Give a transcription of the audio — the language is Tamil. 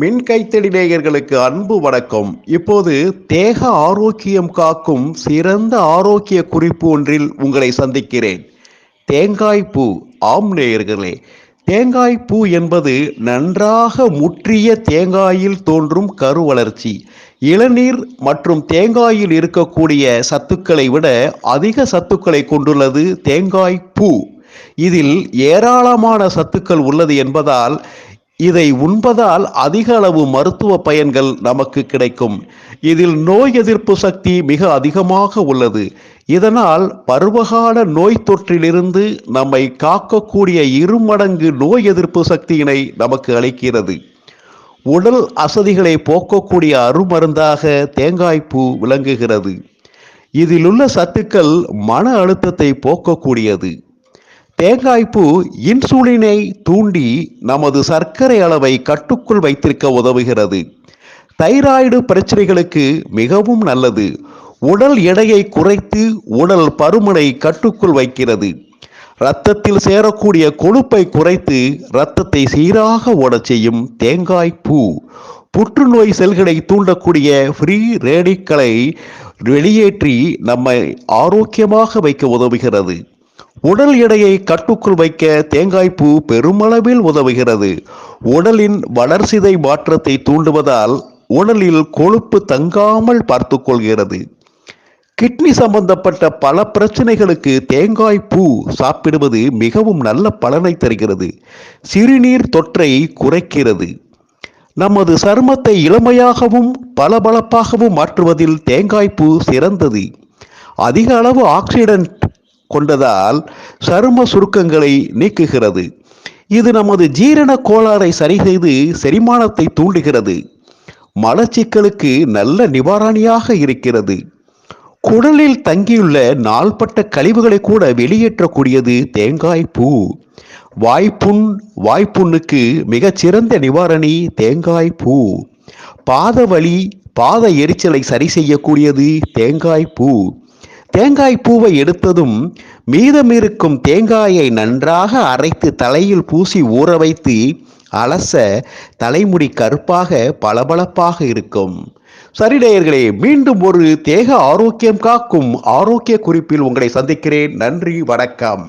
மின் கைத்தடி நேயர்களுக்கு அன்பு வணக்கம். இப்போது தேக ஆரோக்கியம் காக்கும் சிறந்த ஆரோக்கிய குறிப்பு ஒன்றில் உங்களை சந்திக்கிறேன். தேங்காய் பூ. ஆம் நேயர்களே தேங்காய் பூ என்பது நன்றாக முற்றிய தேங்காயில் தோன்றும் கரு வளர்ச்சி. இளநீர் மற்றும் தேங்காயில் இருக்கக்கூடிய சத்துக்களை விட அதிக சத்துக்களை கொண்டுள்ளது தேங்காய் பூ. இதில் ஏராளமான சத்துக்கள் உள்ளது என்பதால் இதை உண்பதால் அதிக அளவு மருத்துவ பயன்கள் நமக்கு கிடைக்கும். இதில் நோய் எதிர்ப்பு சக்தி மிக அதிகமாக உள்ளது. இதனால் பருவகால நோய் தொற்றிலிருந்து நம்மை காக்கக்கூடிய இருமடங்கு நோய் எதிர்ப்பு சக்தியினை நமக்கு அளிக்கிறது. உடல் அசதிகளை போக்கக்கூடிய அருமருந்தாக தேங்காய்ப்பூ விளங்குகிறது. இதிலுள்ள சத்துக்கள் மன அழுத்தத்தை போக்கக்கூடியது. தேங்காய்ப்பூ இன்சுலினை தூண்டி நமது சர்க்கரை அளவை கட்டுக்குள் வைத்திருக்க உதவுகிறது. தைராய்டு பிரச்சனைகளுக்கு மிகவும் நல்லது. உடல் எடையை குறைத்து உடல் பருமனை கட்டுக்குள் வைக்கிறது. இரத்தத்தில் சேரக்கூடிய கொழுப்பை குறைத்து இரத்தத்தை சீராக ஓடச் செய்யும் தேங்காய் பூ புற்றுநோய் செல்களை தூண்டக்கூடிய ஃப்ரீ ரேடிக்களை வெளியேற்றி நம்மை ஆரோக்கியமாக வைக்க உதவுகிறது. உடல் எடையை கட்டுக்குள் வைக்க தேங்காய்ப்பூ பெருமளவில் உதவுகிறது. உடலின் வளர்சிதை மாற்றத்தை தூண்டுவதால் உடலில் கொழுப்பு தங்காமல் பார்த்து கொள்கிறது. கிட்னி சம்பந்தப்பட்ட பல பிரச்சனைகளுக்கு தேங்காய் பூ சாப்பிடுவது மிகவும் நல்ல பலனை தருகிறது. சிறுநீர் தொற்றை குறைக்கிறது. நமது சருமத்தை இளமையாகவும் பளபளப்பாகவும் மாற்றுவதில் தேங்காய்ப்பூ சிறந்தது. அதிக அளவு ஆக்சிடென்ட் கொண்டதால் சரும சுருக்கங்களை நீக்குகிறது. இது நமது ஜீரண கோளாறை சரி செய்து செரிமானத்தை தூண்டுகிறது. மலச்சிக்கலுக்கு நல்ல நிவாரணியாக இருக்கிறது. குடலில் தங்கியுள்ள நாள்பட்ட கழிவுகளை கூட வெளியேற்றக்கூடியது தேங்காய் பூ. வாய்ப்புண் வாய்ப்புண்ணுக்கு மிகச்சிறந்த நிவாரணி தேங்காய் பூ. பாத வலி பாத எரிச்சலை சரி செய்யக்கூடியது தேங்காய் பூ. தேங்காய் பூவை எடுத்ததும் மீதமிருக்கும் தேங்காயை நன்றாக அரைத்து தலையில் பூசி ஊற வைத்து அலச தலைமுடி கருப்பாக பளபளப்பாக இருக்கும். சரிநேயர்களே மீண்டும் ஒரு தேக ஆரோக்கியம் காக்கும் ஆரோக்கிய குறிப்பில் உங்களை சந்திக்கிறேன். நன்றி வணக்கம்.